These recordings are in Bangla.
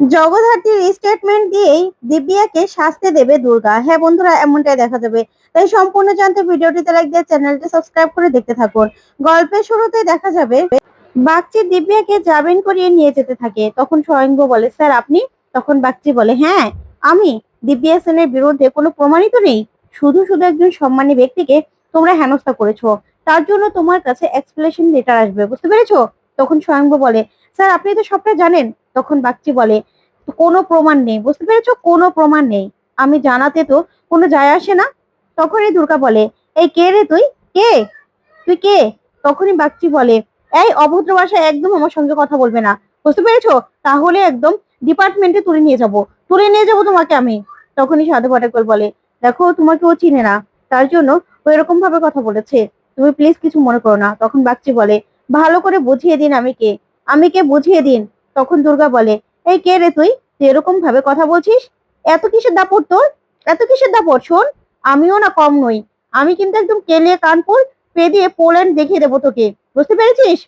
জগদ্ধাত্রীর স্টেটমেন্ট দিয়েই দিব্যাকে শাস্তি দেবে দুর্গা। হ্যাঁ বন্ধুরা, এমনটাই দেখা যাবে। তাই সম্পূর্ণ জানতে ভিডিওটিতে লাইক দিয়ে চ্যানেলটি সাবস্ক্রাইব করে দেখতে থাকুন। গল্পের শুরুতেই দেখা যাবে, বাগচি দিব্যাকে জামিন করিয়ে নিয়ে যেতে থাকে। তখন স্বয়ংভ বলে, স্যার, আপনি? তখন বাগচি বলে হ্যাঁ আমি দিব্যা সেনের বিরুদ্ধে কোনো প্রমাণিত নেই। শুধু শুধু একজন সম্মানী ব্যক্তিকে তোমরা হেনস্থা করেছ। তার জন্য তোমার কাছে এক্সপ্লেনেশন লেটার আসবে। বুঝতে পেরেছ? তখন স্বয়ংভ বলে, স্যার, আপনি তো সবটা জানেন। তখন বাগচি বলে, কোনো প্রমাণ নেই, বুঝতে পেরেছ? কোনো প্রমাণ নেই। আমি জানাতে তো কোনো যায় আসে না? তখনই দুর্গা বলে, এই কে রে তুই? কে? তুই কে? তখনই বাগচি বলে, এই অভদ্র ভাষায় একদম আমার সঙ্গে কথা বলবে না। বুঝতে পেরেছ? তাহলে একদম ডিপার্টমেন্টে তুলে নিয়ে যাব। তুলে নিয়ে যাব তোমাকে আমি। তখনই সাধু পাটাকল বলে, দেখো, তোমাকে ও চিনে না। তার জন্য ও এরকম ভাবে কথা বলেছে। তুমি প্লিজ কিছু মনে করো না। তখন বাগচি বলে, ভালো করে বুঝিয়ে দিন আমি কে। আমি কে বুঝিয়ে দিন? তখন দুর্গা বলে, এই কে রে তুই? তুই এরকম ভাবে কথা বলছিস? এত কিসের দাপট তোর? এত কিসের দাপট? শোন, আমিও না কম নই। আমি কিন্তু একদম কেলে কানপুর পে দিয়ে পোল্যান্ড দেখিয়ে দেবো তোকে। বুঝতে পেরেছিস?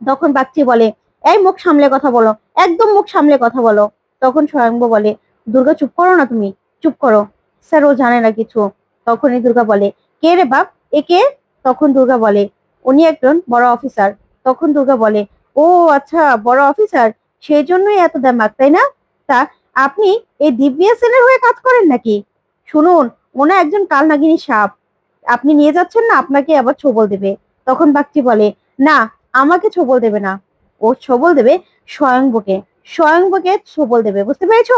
তখন বাচ্চি বলে, এই মুখ সামলে কথা বলো, একদম মুখ সামলে কথা বলো। তখন স্বয়ংব বলে, দুর্গা, চুপ করো না তুমি, চুপ করো। স্যার, ও জানে না কিছু। তখনই দুর্গা বলে, কে রে বাপ? এ কে? তখন দুর্গা বলে, উনি একজন বড় অফিসার। তখন দুর্গা বলে ও আচ্ছা বড় অফিসার সেই জন্যই এত দামাক, তাই না? তা আপনি এই দিব্যা সেনের হয়ে কাজ করেন নাকি? শুনুন ওনা একজন কালনাগিনী সাপ। আপনি নিয়ে যাচ্ছেন না, আপনাকে আবার ছবল দেবে। তখন বাগচি বলে, না, আমাকে ছবল দেবে না। ও ছবল দেবে স্বয়ংবকে। স্বয়ংবকে ছবল দেবে, বুঝতে পেরেছ?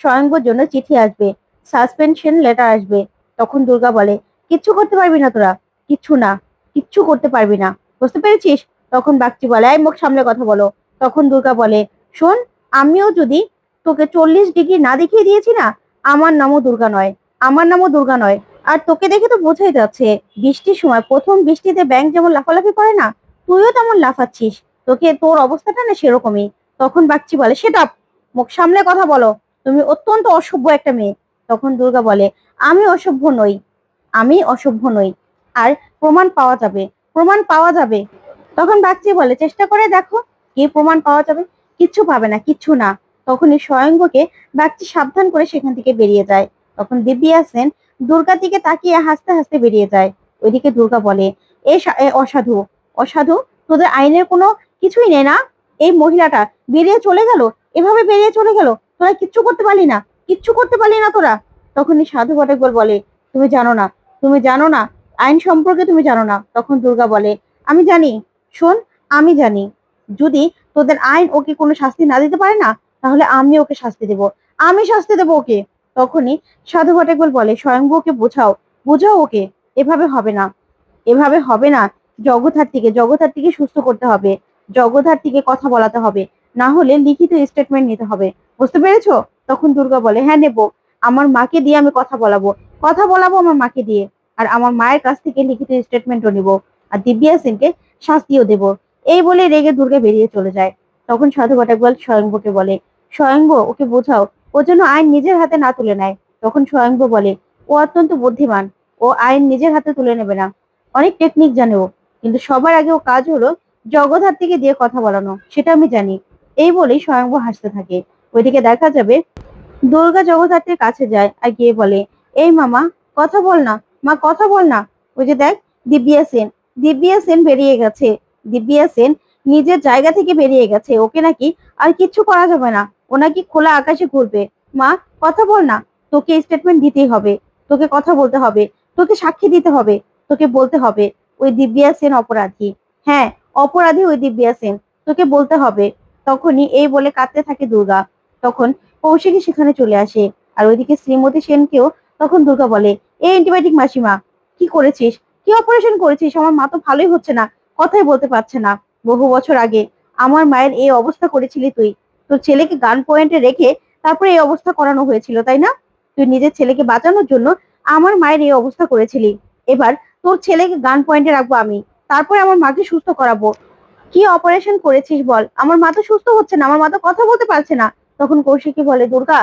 স্বয়ংবর জন্য চিঠি আসবে, সাসপেনশন লেটার আসবে। তখন দুর্গা বলে, কিচ্ছু করতে পারবি না তোরা, কিচ্ছু না, কিচ্ছু করতে পারবি না, বুঝতে পেরেছিস? তখন বাগচি বলে, এই মুখ সামলে কথা বলো। তখন দুর্গা বলে, শোন, আমিও যদি তোকে চল্লিশ ডিগ্রি না দেখিয়ে দিয়েছি না, আমার নামও দুর্গা নয়, আমার নামও দুর্গা নয়। আর তোকে দেখে তো বোঝাই যাচ্ছে, বৃষ্টির সময় প্রথম বৃষ্টিতে ব্যাংক যেমন লাফালাফি করে না, তুইও তেমন লাফাচ্ছিস। তোকে তোর অবস্থাটা না সেরকমই। তখন বাগচি বলে সেটা মুখ সামলে কথা বলো। তুমি অত্যন্ত অসভ্য একটা মেয়ে। তখন দুর্গা বলে, আমি অসভ্য নই, আমি অসভ্য নই। আর প্রমাণ পাওয়া যাবে, প্রমাণ পাওয়া যাবে। তখন বাগচি বলে, চেষ্টা করে দেখো কি প্রমাণ পাওয়া যাবে। কিচ্ছু পাবে না, কিচ্ছু না। তখনই স্বয়ংকে বাগচি সাবধান করে সেখান থেকে বেরিয়ে যায়। তখন দিব্যা সেন দুর্গার দিকে তাকিয়ে হাসতে হাসতে বেরিয়ে যায়। ওইদিকে দুর্গা বলে, এ অসাধু অসাধু, তোদের আইনের কোনো কিছুই নেই না? এই মহিলাটা বেরিয়ে চলে গেল? এভাবে বেরিয়ে চলে গেল? তোরা কিচ্ছু করতে পারলি না? কিচ্ছু করতে পারলি না তোরা? তখনই সাধু বটেকবল বলে, তুমি জানো না, তুমি জানো না, আইন সম্পর্কে তুমি জানো না। তখন দুর্গা বলে, আমি জানি শোন, আমি জানি। যদি তোদের আইন ওকে কোনো শাস্তি না দিতে পারে না, তাহলে আমি ওকে শাস্তি দেব। আমি শাস্তি দেবো ওকে। তখনই সাধু ভটেকবল বলে স্বয়ংভূকে বোঝাও। বোঝাও ওকে। এভাবে হবে না। এভাবে হবে না। জগদ্ধাত্রীকে জগদ্ধাত্রীকে সুস্থ করতে হবে। জগদ্ধাত্রীকে কথা বলাতে হবে। না হলে লিখিত স্টেটমেন্ট নিতে হবে। বুঝতে পেরেছ? তখন দুর্গা বলে হ্যাঁ নেব। আমার মাকে দিয়ে আমি কথা বলাবো। কথা বলাবো আমার মাকে দিয়ে। আর আমার মায়ের কাছ থেকে লিখিত স্টেটমেন্টও নিব। আর দিব্যা সেনকে শাস্তিও দেব। এই বলে রেগে দুর্গা বেরিয়ে চলে যায়। তখন সাধু ভটাকবল স্বয়ংভকে বলে, স্বয়ংভ, ওকে বোঝাও, ও যেন আইন নিজের হাতে না তুলে নেয়। তখন স্বয়ংভ বলে, ও অত্যন্ত বুদ্ধিমান, ও আইন নিজের হাতে তুলে নেবে না। অনেক টেকনিক জানে ও, কিন্তু সবার আগে ও কাজ হলো জগদ্ধাত্রীকে দিয়ে কথা বলানো, সেটা আমি জানি। এই বলেই স্বয়ংভ হাসতে থাকে। ওইদিকে দেখা যাবে, দুর্গা জগদ্ধাত্রীর কাছে যায় আর গিয়ে বলে, এই মামা, কথা বল না, মা, কথা বল না। ওই যে দেখ, দিব্যা সেন দিব্যা সেন বেরিয়ে গেছে। দিব্যা সেন নিজের জায়গা থেকে বেরিয়ে গেছে। ওকে নাকি আর কিচ্ছু করা যাবে না। ও নাকি খোলা আকাশে ঘুরবে। মা, কথা বল না। তোকে স্টেটমেন্ট দিতেই হবে। তোকে কথা বলতে হবে। তোকে সাক্ষী দিতে হবে। তোকে বলতে হবে, ওই দিব্যা সেন অপরাধী। হ্যাঁ অপরাধী ওই দিব্যা সেন। তোকে বলতে হবে। তখনই এই বলে কাঁদতে থাকে দুর্গা। তখন কৌশিকী সেখানে চলে আসে। আর ওইদিকে শ্রীমতী সেনকেও তখন দুর্গা বলে, এই অ্যান্টিবায়োটিক মাসিমা, কি করেছিস? কি অপারেশন করেছিস? আমার মা তো ভালোই হচ্ছে না, কথাই বলতে পারছে না। বহু বছর আগে আমার মায়ের এই অবস্থা করেছিলি তুই। তোর ছেলেকে গান পয়েন্টে রেখে তারপরে এই অবস্থা করানো হয়েছিল, তাই না? তুই নিজের ছেলেকে বাঁচানোর জন্য আমার মায়ের এই অবস্থা করেছিলি। এবার তোর ছেলেকে গান পয়েন্টে রাখব আমি, তারপরে আমার মাকে সুস্থ করাবো। কি অপারেশন করেছিস বল? আমার মা তো সুস্থ হচ্ছে না, আমার মা তো কথা বলতে পারছে না। তখন কৌশিকী বলে, দুর্গা,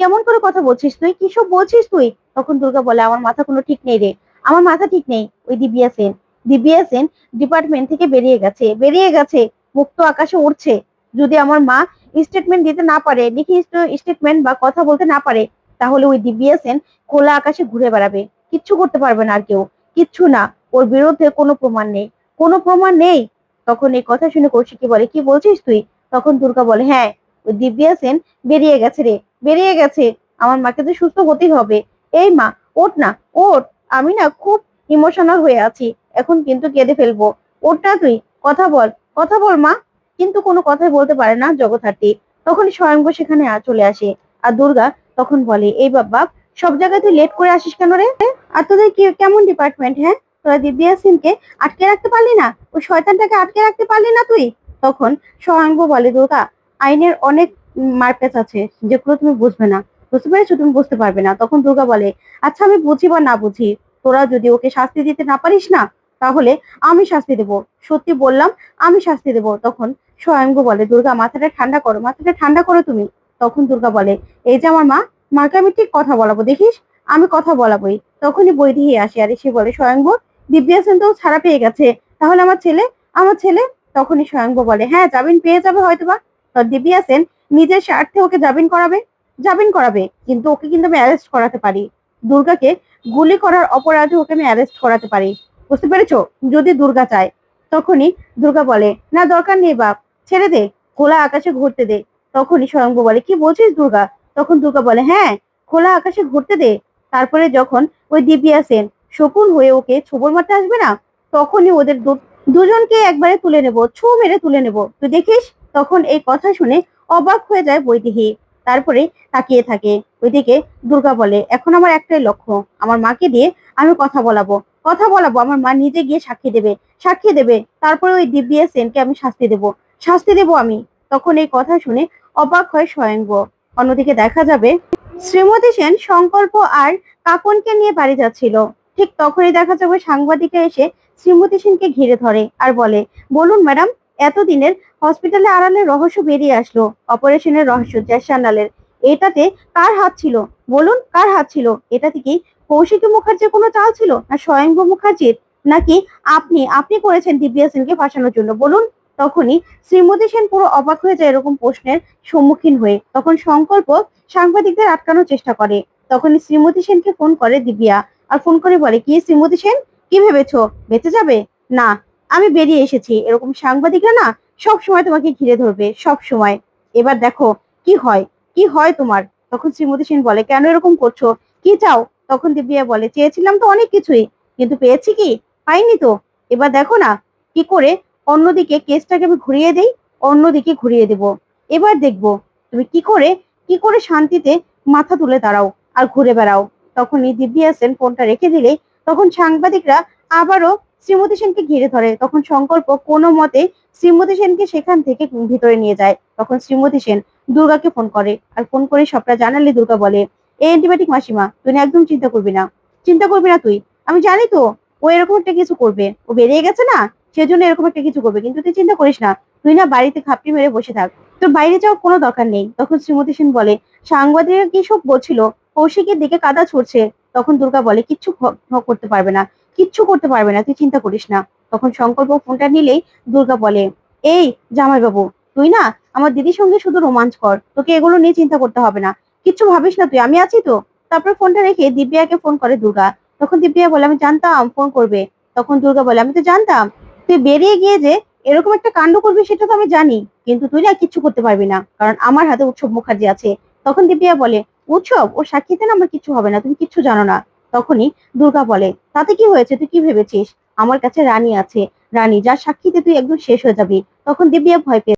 কেমন করে কথা বলছিস তুই? কি সব বলছিস তুই? তখন দুর্গা বলে, আমার মাথা কোনো ঠিক নেই রে। আমার মাথা ঠিক নেই, ওই দিব্যা সেন। দিব্যা সেন ডিপার্টমেন্ট থেকে বেরিয়ে গেছে। বেরিয়ে গেছে, মুক্ত আকাশে উড়ছে। যদি আমার মা স্টেটমেন্ট দিতে না পারে, লিখিত স্টেটমেন্ট বা কথা বলতে না পারে, তাহলে ওই দিব্যা সেন খোলা আকাশে ঘুরে বেড়াবে। কিচ্ছু করতে পারবে না আর কেউ। কিচ্ছু না। ওর বিরুদ্ধে কোনো প্রমাণ নেই। কোনো প্রমাণ নেই। তখন এই কথা শুনে কৌশিকী বলে, কি বলছিস তুই? তখন দুর্গা বলে হ্যাঁ ওই দিব্যা সেন বেরিয়ে গেছে রে। বেরিয়ে গেছে। আমার মাকে তো সুস্থ হতেই হবে। এই মা, ওঠ না, ওঠ। আমি না খুব ইমোশনাল হয়ে আছি। এখন কিন্তু কেঁদে ফেলব। ওটা তুই কথা বল কথা বল মা। কিন্তু কোনো কথাই বলতে পারে না জগৎহাটি তখন স্বয়ংব সেখানে চলে আসে। আর দুর্গা তখন বলে, এই বাবা সব জায়গায় তুই লেট করে আসিস কেন রে? আর তোদের কি, কেমন ডিপার্টমেন্ট হ্যাঁ? তোরা দিব্যা সিংকে আটকে রাখতে পারলি না? ওই শয়তানটাকে আটকে রাখতে পারলি না তুই? তখন স্বয়ংব বলে, দুর্গা, আইনের অনেক মারপ্যাচ আছে। যেগুলো তুমি বুঝবে না। বুঝতে পেরেছ? তুমি বুঝতে পারবে না। তখন দুর্গা বলে আচ্ছা আমি বুঝি বা না বুঝি? তোরা যদি ওকে শাস্তি দিতে না পারিস না, তাহলে আমি শাস্তি দেব। সত্যি বললাম, আমি শাস্তি দেব। তখন স্বয়ংভু বলে, দুর্গা, মাথাটা ঠান্ডা করো, মাথাটা ঠান্ডা করো তুমি। তখন দুর্গা বলে, এই যে আমার মা, মাকে আমি ঠিক কথা বলাবো, দেখিস? আমি কথা বলাবোই। তখনই বৈদিহি আসে আর এসে বলে, স্বয়ংভু, দিব্যা সেন তো ছাড়া পেয়ে গেছে। তাহলে আমার ছেলে আমার ছেলে? তখনই স্বয়ংভু বলে হ্যাঁ জামিন পেয়ে যাবে হয়তোবা। দিব্যা সেন নিজের স্বার্থে ওকে জামিন করাবে। জামিন করাবে, কিন্তু ওকে কিন্তু আমি অ্যারেস্ট করাতে পারি। দুর্গাকে গুলি করার অপরাধে ওকে আমি অ্যারেস্ট করাতে পারি। বুঝতে পেরেছ? যদি দুর্গা চায়, তখনই দুর্গা বলে, না, দরকার নেই বাপ, ছেড়ে দে, খোলা আকাশে ঘুরতে দে। তখনই স্বয়ংভু বলে, কি বলছিস দুর্গা? তখন দুর্গা বলে হ্যাঁ খোলা আকাশে ঘুরতে দে। তারপরে যখন ওই দিব্যা সেন শকুন হয়ে ওকে ছোবর মারতে আসবে না, তখনই ওদের দুজনকে একবারে তুলে নেব, ছো মেরে তুলে নেব। তুই দেখিস? তখন এই কথা শুনে অবাক হয়ে যায় বৈদেহী। তারপরে তাকিয়ে থাকে। ওইদিকে দুর্গা বলে, এখন আমার একটাই লক্ষ্য, আমার মাকে দিয়ে আমি কথা বলাবো। কথা বলাবো, আমার মা নিজে গিয়ে সাক্ষী দেবে সাক্ষী দেবে। তারপরে ওই দিব্যা সেনকে আমি শাস্তি দেব শাস্তি দেব আমি। তখন এই কথা শুনে অবাক হয় স্বয়ংব। অন্যদিকে দেখা যাবে, শ্রীমতী সেন সংকল্প আর কাকনকে নিয়ে বাড়ি যাচ্ছিল। ঠিক তখনই দেখা যাবে সাংবাদিকরা এসে শ্রীমতী সেনকে ঘিরে ধরে আর বলে, বলুন ম্যাডাম, এতদিনের হসপিটালে আড়ালে রহস্য বেরিয়ে আসলো, অপারেশনের রহস্য জ্যাসান্ডালের এটাতে কার হাত ছিল? বলুন, কার হাত ছিল? এটাতে কি কৌশিকী মুখার্জির কোনো চাল ছিল? না স্বয়ংভূ মুখার্জির? নাকি আপনি আপনি করেছেন দিব্যা সেনকে ফাঁসানোর জন্য? বলুন। তখনই শ্রীমতী সেন পুরো অবাক হয়ে যায় এরকম প্রশ্নের সম্মুখীন হয়ে। তখন সংকল্প সাংবাদিকদের আটকানোর চেষ্টা করে। তখনই শ্রীমতী সেনকে ফোন করে দিব্যা। আর ফোন করে বলে, কি শ্রীমতী সেন? কি ভেবেছো? বেঁচে যাবে? না, আমি বেরিয়ে এসেছি। এরকম সাংবাদিকরা না সব সময় তোমাকে ঘিরে ধরবে, সব সময়। এবার দেখো, কি হয়? কি হয় তোমার? তখন শ্রীমতী সেন বলে, কেন এরকম করছ? কি চাও? তখন দিব্যা বলে, চেয়েছিলাম তো অনেক কিছুই, কিন্তু পেয়েছি কি? পাইনি তো। এবার দেখো না, কি করে? অন্যদিকে কেসটাকে আমি ঘুরিয়ে দেই, অন্যদিকে ঘুরিয়ে দেব। এবার দেখব, তুমি কি করে কি করে শান্তিতে মাথা তুলে দাঁড়াও আর ঘুরে বেড়াও? তখনই দিব্যা সেন ফোনটা রেখে দিলে তখন সাংবাদিকরা আবারও শ্রীমতী সেনকে ঘিরে ধরে। তখন সংকল্প কোনো মতে শ্রীমতী সেনকে সেখান থেকে ভিতরে নিয়ে যায়। তখন শ্রীমতী সেন দুর্গাকে ফোন করে আর ফোন করে সবটা জানালে দুর্গা বলে এই অ্যান্টিবায়োটিক মাসিমা, তুই একদম চিন্তা করবি না। চিন্তা করবি না তুই। আমি জানি তো, ও এরকম একটা কিছু করবে। ও বেরিয়ে গেছে না? সেজন্য এরকম একটা কিছু করবে। কিন্তু তুই চিন্তা করিস না। তুই না বাড়িতে খাপটি মেরে বসে থাক। তোর বাইরে যাওয়ার কোনো দরকার নেই। তখন শ্রীমতী সেন বলে, সাংবাদিকরা কি সব বলছিল? কৌশিকের দিকে কাদা ছুটছে তখন দুর্গা বলে, কিচ্ছু করতে পারবে না। কিচ্ছু করতে পারবে না, তুই চিন্তা করিস না। তখন শঙ্কর সংকল্প ফোনটা নিলেই দুর্গা বলে, এই জামাইবাবু, তুই না আমার দিদির সঙ্গে শুধু রোমাঞ্চ কর, তোকে এগুলো নিয়ে চিন্তা করতে হবে না। কিচ্ছু ভাবিস না তুই, আমি আছি তো। তারপর ফোনটা রেখে দিব্যাকে ফোন করে দুর্গা। তখন দিব্যা বলে, আমি জানতাম ফোন করবে। তখন দুর্গা বলে, আমি তো জানতাম। তুই বেরিয়ে গিয়ে যে এরকম একটা কাণ্ড করবি, সেটা তো আমি জানি। কিন্তু তুই না কিচ্ছু করতে পারবি না, কারণ আমার হাতে উৎসব মুখার্জি আছে। তখন দিব্যা বলে, উৎসব? ও সাক্ষীতে না আমার কিছু হবে না, তুমি কিচ্ছু জানো না। তখনই দুর্গা বলে, তাতে কি হয়েছে? তুই কি ভেবেছিস? আমার কাছে রানী আছে। রানী, যার সাক্ষীতে তুই একদম শেষ হয়ে যাবি। তখন দিব্যা ভয় পেয়ে